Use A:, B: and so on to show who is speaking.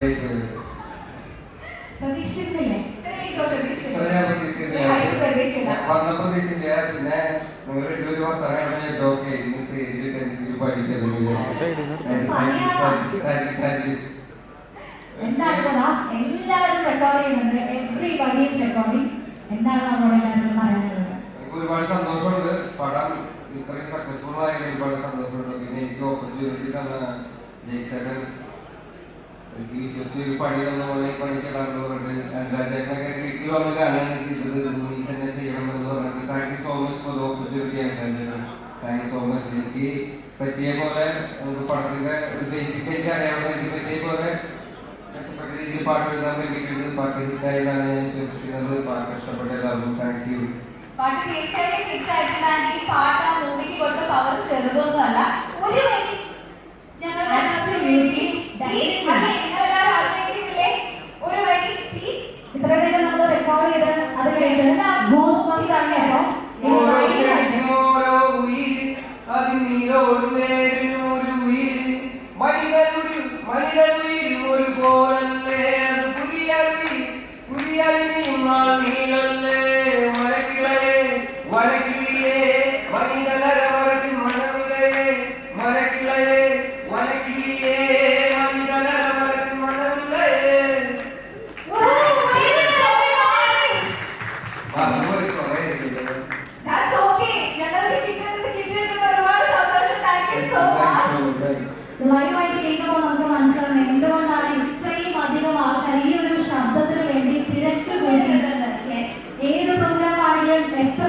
A: പ്രതീക്ഷിച്ചില്ല.
B: പിന്നെ രണ്ടുപേരും വർത്തമാനം പറഞ്ഞാൽ ഓക്കെ ഇന്ന് സ്റ്റേജിൽ ടെൻത്തിൽ പഠിക്കുന്നത്
C: എന്താണ് കഥ എല്ലാവരും റെക്കോർഡ് ചെയ്യുന്നുണ്ട് എവ്രി ബഡി ഈസ് റെക്കോർഡിംഗ് എന്താണ് നമ്മളോട് എല്ലാവരും പറയാനുള്ളത്
B: ഒരുപാട് സന്തോഷമുണ്ട് പടം ഇത്രയും സക്സസ്ഫുൾ ആയതിൽ ഒരുപാട് സന്തോഷമുണ്ട് പിന്നെ എനിക്ക് ഓപ്പർച്യൂണിറ്റി തന്ന ജയിച്ചേട്ടൻ വിശ്വസിച്ച് ഒരു പണി തന്ന പോലെ ഈ പണിക്കിടാന്ന് പറഞ്ഞിട്ട് രാജേട്ടനൊക്കെ വീട്ടിൽ വന്ന് കാണാണ് ചെയ്തത് നീ തന്നെ ചെയ്യണമെന്ന് പറഞ്ഞിട്ട് thank you so much for the opportunity രാജേട്ടൻ താങ്ക് യു സോ മച്ച് എനിക്ക് പറ്റിയ പോലെ ഒരു പടത്തിന്റെ ഒരു ബേസിക് എനിക്ക് അറിയാവുന്ന എനിക്ക് പറ്റിയ പോലെ മെച്ചപ്പെട്ട രീതിയിൽ പാട്ട് എഴുതാൻ വേണ്ടിയിട്ടുണ്ട് പാട്ട് ഹിറ്റായതാണ് ഞാൻ വിശ്വസിക്കുന്നത് പാട്ട് ഇഷ്ടപ്പെട്ട എല്ലാവർക്കും താങ്ക് യു
A: പാട്ട് തീർച്ചയായിട്ടും ഹിറ്റ് ആയിട്ടുണ്ടാകും ഈ പാട്ട് ഇതെല്ലാം അറ്റ്മോസ്ഫിയർ ആണ് അപ്പം വരക്കിളിയേ മനിതന വ്യക്തമായിട്ട് കേൾക്കുമ്പോൾ നമുക്ക് മനസ്സിലാകും എന്തുകൊണ്ടാണ് ഇത്രയും അധികം ആൾക്കാർ ഈ ഒരു ശബ്ദത്തിന് വേണ്ടി
C: തിരക്ക്
A: കൂടുന്നത് ഏത് പ്രോഗ്രാം ആണെങ്കിലും എത്ര